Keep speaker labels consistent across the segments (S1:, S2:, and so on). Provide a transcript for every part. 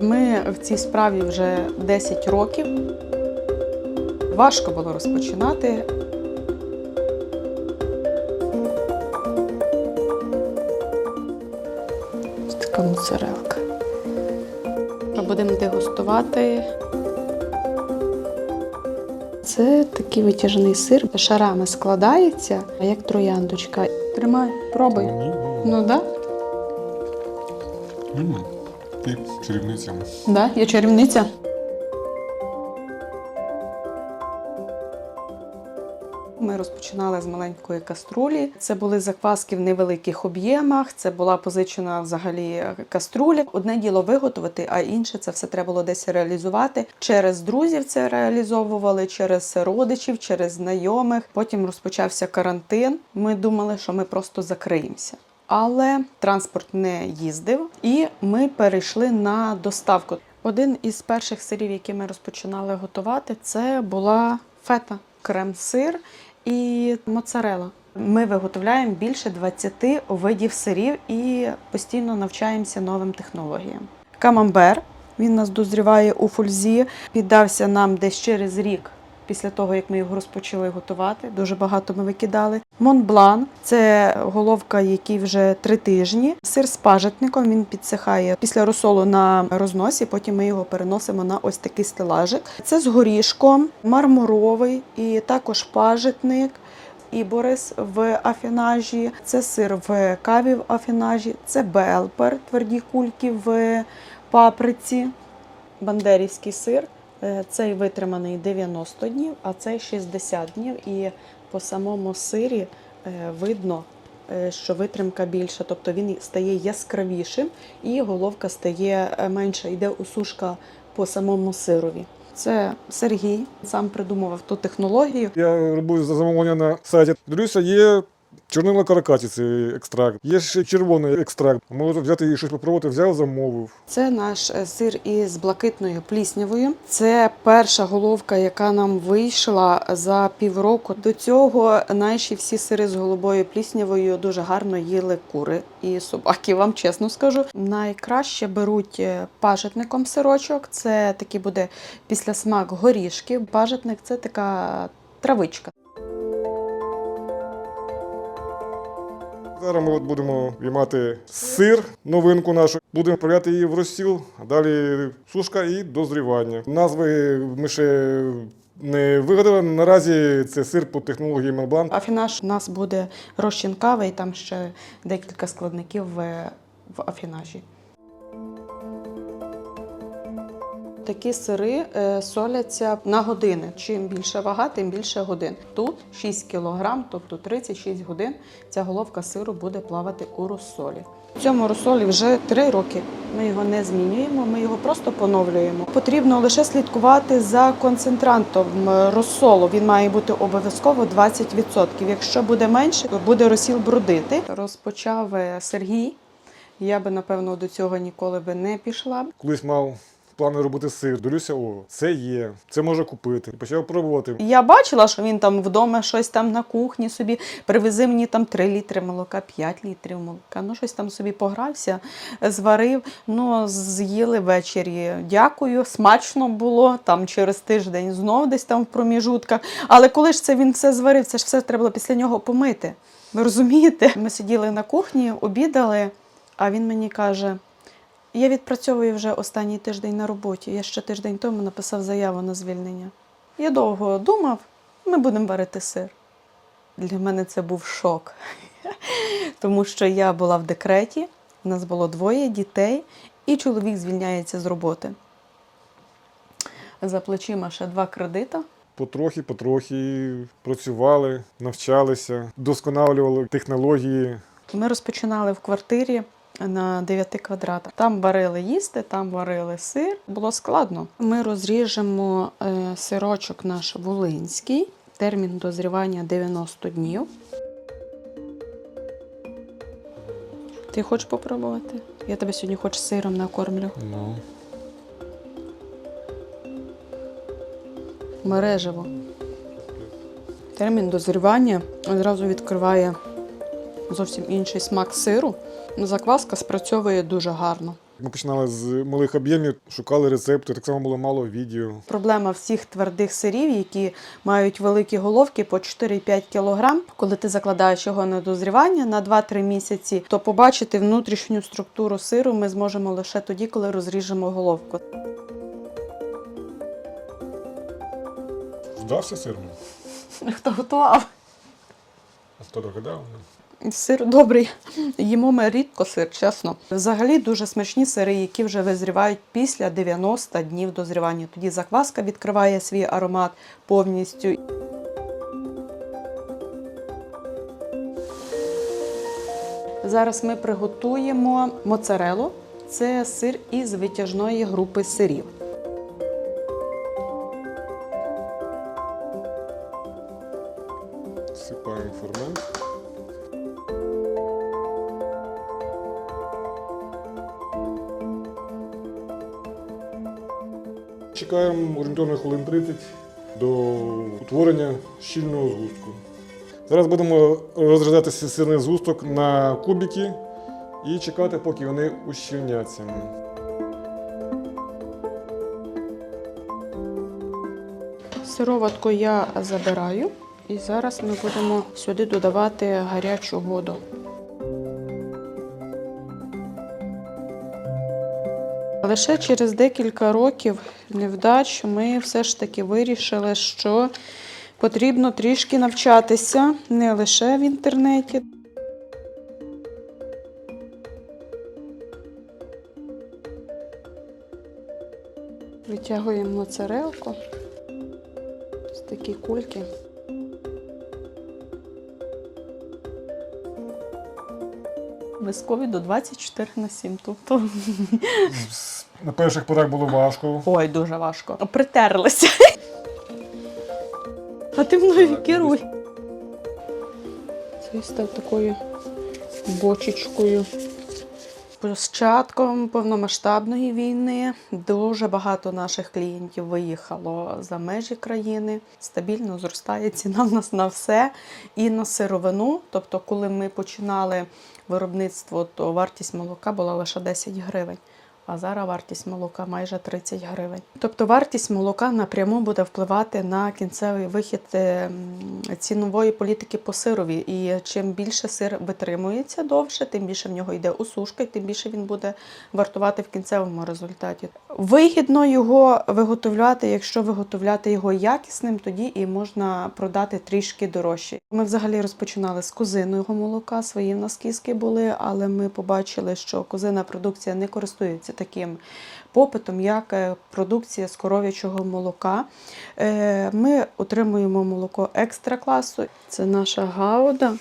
S1: Ми в цій справі вже 10 років. Важко було розпочинати. Ось така моцарелка. Ми будемо дегустувати. Це такий витяжний сир. Шарами складається, як трояндочка. Тримай, пробуй. Ну да?
S2: Ти чарівниця.
S1: Да, я чарівниця. Ми розпочинали з маленької каструлі. Це були закваски в невеликих об'ємах. Це була позичена взагалі каструля. Одне діло виготовити, а інше це все треба було десь реалізувати. Через друзів це реалізовували, через родичів, через знайомих. Потім розпочався карантин. Ми думали, що ми просто закриємося. Але транспорт не їздив, і ми перейшли на доставку. Один із перших сирів, які ми розпочинали готувати, це була фета, крем-сир і моцарела. Ми виготовляємо більше 20 видів сирів і постійно навчаємося новим технологіям. Камамбер він нас дозріває у фользі, піддався нам десь через рік. Після того, як ми його розпочали готувати, дуже багато ми викидали. Монблан це головка, який вже три тижні. Сир з пажитником він підсихає після розсолу на розносі. Потім ми його переносимо на ось такий стелажик. Це з горішком, мармуровий і також пажитник. І Борис в афінажі, це сир в каві в афінажі, це белпер, тверді кульки в паприці, бандерівський сир. Е, Цей витриманий 90 днів, а цей 60 днів. І по самому сирі е, видно, е, що витримка більша, тобто він стає яскравішим і головка стає менша. Йде усушка по самому сирові. Це Сергій сам придумував ту технологію.
S2: Я робив замовлення на сайті. Дивлюся, є чорнила каракатиці екстракт, є ще червоний екстракт. Можу взяти і щось попробувати, взяв, замовив.
S1: Це наш е, сир із блакитною пліснявою. Це перша головка, яка нам вийшла за півроку. До цього наші всі сири з голубою пліснявою дуже гарно їли кури і собаки. Вам чесно скажу. Найкраще беруть е, пажитником сирочок. Це такий буде післясмак горішки. Пажитник це така травичка.
S2: Зараз ми от будемо віймати сир, новинку нашу, будемо відправляти її в розсіл, далі сушка і дозрівання. Назви ми ще не вигадали. Наразі це сир по технології Мелблан.
S1: Афінаж у нас буде розчин кави, і там ще декілька складників в, в афінажі. Такі сири е, соляться на години. Чим більше вага, тим більше годин. Тут 6 кг, тобто 36 годин ця головка сиру буде плавати у розсолі. В цьому розсолі вже 3 роки. Ми його не змінюємо, ми його просто поновлюємо. Потрібно лише слідкувати за концентрантом розсолу. Він має бути обов'язково 20%. Якщо буде менше, то буде розсіл брудити. Розпочав е, Сергій. Я би напевно до цього ніколи би не пішла.
S2: Колись мав плани робити сир. Дивлюся, о, це є, це можна купити. Почав пробувати.
S1: Я бачила, що він там вдома щось там на кухні собі привези мені там 3 літри молока, 5 літрів молока. Ну, щось там собі погрався, зварив. Ну, з'їли ввечері. Дякую, смачно було. Там через тиждень знов десь там в проміжутках. Але коли ж це він все зварив, це ж все треба було після нього помити. Ви розумієте? Ми сиділи на кухні, обідали, а він мені каже. Я відпрацьовую вже останній тиждень на роботі. Я ще тиждень тому написав заяву на звільнення. Я довго думав, ми будемо варити сир. Для мене це був шок, тому що я була в декреті, у нас було двоє дітей, і чоловік звільняється з роботи. За плечима ще два кредита.
S2: Потрохи, потрохи працювали, навчалися, досконалювали технології.
S1: Ми розпочинали в квартирі на 9 квадратах. Там варили їсти, там варили сир. Було складно. Ми розріжемо е, сирочок наш волинський. Термін дозрівання 90 днів. Ти хочеш попробувати? Я тебе сьогодні хоч сиром накормлю.
S2: Ну.
S1: Мережево. Термін дозрівання одразу відкриває зовсім інший смак сиру. Закваска спрацьовує дуже гарно.
S2: Ми починали з малих об'ємів, шукали рецепти, так само було мало відео.
S1: Проблема всіх твердих сирів, які мають великі головки по 4-5 кг. Коли ти закладаєш його на дозрівання на 2-3 місяці, то побачити внутрішню структуру сиру ми зможемо лише тоді, коли розріжемо головку.
S2: Вдався сир?
S1: Хто готував?
S2: Хто догадав?
S1: Сир добрий. Їмо ми рідко сир, чесно. Взагалі дуже смачні сири, які вже визрівають після 90 днів дозрівання. Тоді закваска відкриває свій аромат повністю. Зараз ми приготуємо моцарелу. Це сир із витяжної групи сирів.
S2: Чекаємо орієнтовно хвилин 30 до утворення щільного згустку. Зараз будемо розрізати сирний згусток на кубики і чекати, поки вони ущільняться.
S1: Сироватку я забираю і зараз ми будемо сюди додавати гарячу воду. Лише через декілька років невдач ми все ж таки вирішили, що потрібно трішки навчатися не лише в інтернеті. Витягуємо моцарелку. Ось такі кульки. Без ковіду 24 на 7. Тобто.
S2: На перших порах було важко.
S1: Ой, дуже важко. Притерлися. А ти мною керуй. Це став такою бочечкою. Початком повномасштабної війни дуже багато наших клієнтів виїхало за межі країни. Стабільно зростає ціна в нас на все і на сировину. Тобто, коли ми починали виробництво, то вартість молока була лише 10 гривень. А зараз вартість молока майже 30 гривень. Тобто вартість молока напряму буде впливати на кінцевий вихід е, цінової політики по сирові. І чим більше сир витримується довше, тим більше в нього йде усушка, і тим більше він буде вартувати в кінцевому результаті. Вигідно його виготовляти, якщо виготовляти його якісним, тоді і можна продати трішки дорожче. Ми взагалі розпочинали з козиного молока, свої в нас були, але ми побачили, що козина продукція не користується таким попитом, як е, продукція з коров'ячого молока. Е, Ми отримуємо молоко екстра класу. Це наша гауда,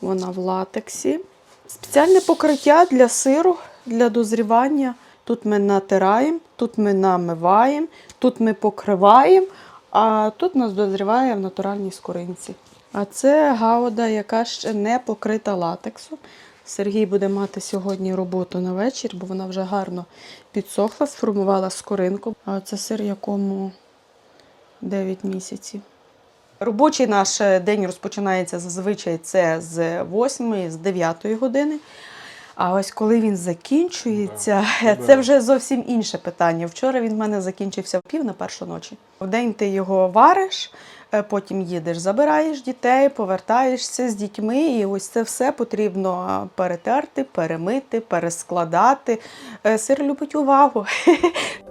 S1: вона в латексі. Спеціальне покриття для сиру, для дозрівання. Тут ми натираємо, тут ми намиваємо, тут ми покриваємо, а тут нас дозріває в натуральній скоринці. А це гауда, яка ще не покрита латексом. Сергій буде мати сьогодні роботу на вечір, бо вона вже гарно підсохла, сформувала скоринку. А це сир, якому 9 місяців. Робочий наш е, день розпочинається зазвичай це з 8 з 9 години. А ось коли він закінчується, це вже зовсім інше питання. Вчора він в мене закінчився в пів на першу ночі. В день ти його вариш, е, потім їдеш, забираєш дітей, повертаєшся з дітьми, і ось це все потрібно перетерти, перемити, перескладати. Е, Сир любить увагу.